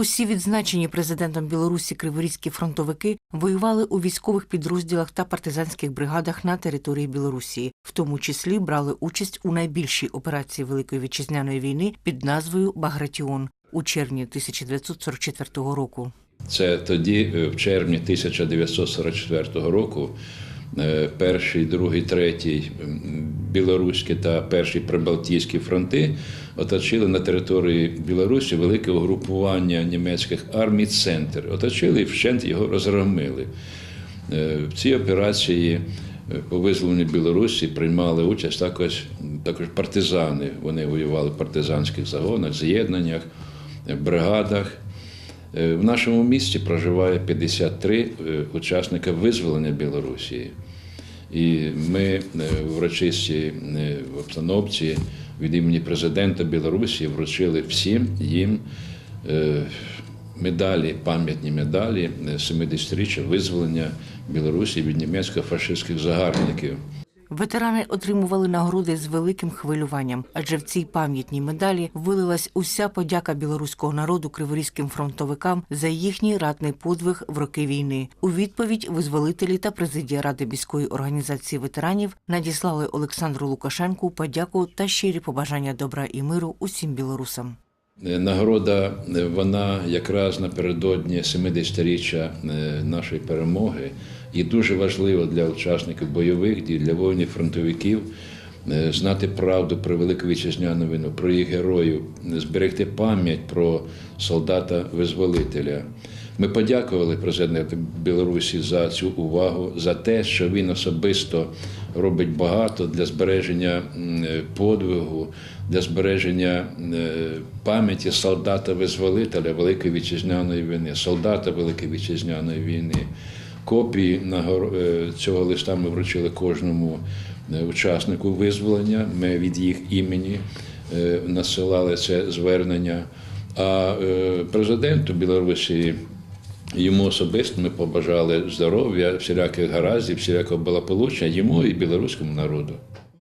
Усі відзначені президентом Білорусі криворізькі фронтовики воювали у військових підрозділах та партизанських бригадах на території Білорусі, в тому числі брали участь у найбільшій операції Великої вітчизняної війни під назвою Багратіон у червні 1944 року. Це тоді, е, в червні 1944 року, е, перший, другий, третій білоруські та перший прибалтійські фронти оточили на території Білорусі велике угрупування німецьких армій центр. Оточили і вщент його розгромили. Е, В цій операції е, по визволенню Білорусі приймали участь також, також партизани. Вони воювали в партизанських загонах, з'єднаннях, е, бригадах. Е, В нашому місті проживає 53 е, учасника визволення Білорусі. І ми е, в урочистій е, обстановці від імені президента Білорусі вручили всім їм е, медалі, пам'ятні медалі е, 70-річчя визволення Білорусі від німецько-фашистських загарбників. Ветерани отримували нагороди з великим хвилюванням, адже в цій пам'ятній медалі вилилась уся подяка білоруського народу криворізьким фронтовикам за їхній ратний подвиг в роки війни. У відповідь визволителі та президія ради міської організації ветеранів надіслали Олександру Лукашенку подяку та щирі побажання добра і миру усім білорусам. Е, Нагорода е, вона якраз напередодні 70-річчя е, нашої перемоги і дуже важливо для учасників бойових дій, для воїнів фронтовиків е, знати правду про Велику Вітчизняну війну, про їх героїв, зберегти пам'ять про солдата-визволителя. Ми подякували президенту Білорусі за цю увагу, за те, що він особисто робить багато для збереження подвигу, для збереження пам'яті солдата-визволителя Великої Вітчизняної війни, солдата Великої Вітчизняної війни. Копії е, цього листа ми вручили кожному е, учаснику визволення. Ми від їх імені е, насилали це звернення. А президенту Білорусі йому особисто ми побажали здоров'я, всіляких гараздів, всілякого благополуччя йому і білоруському народу.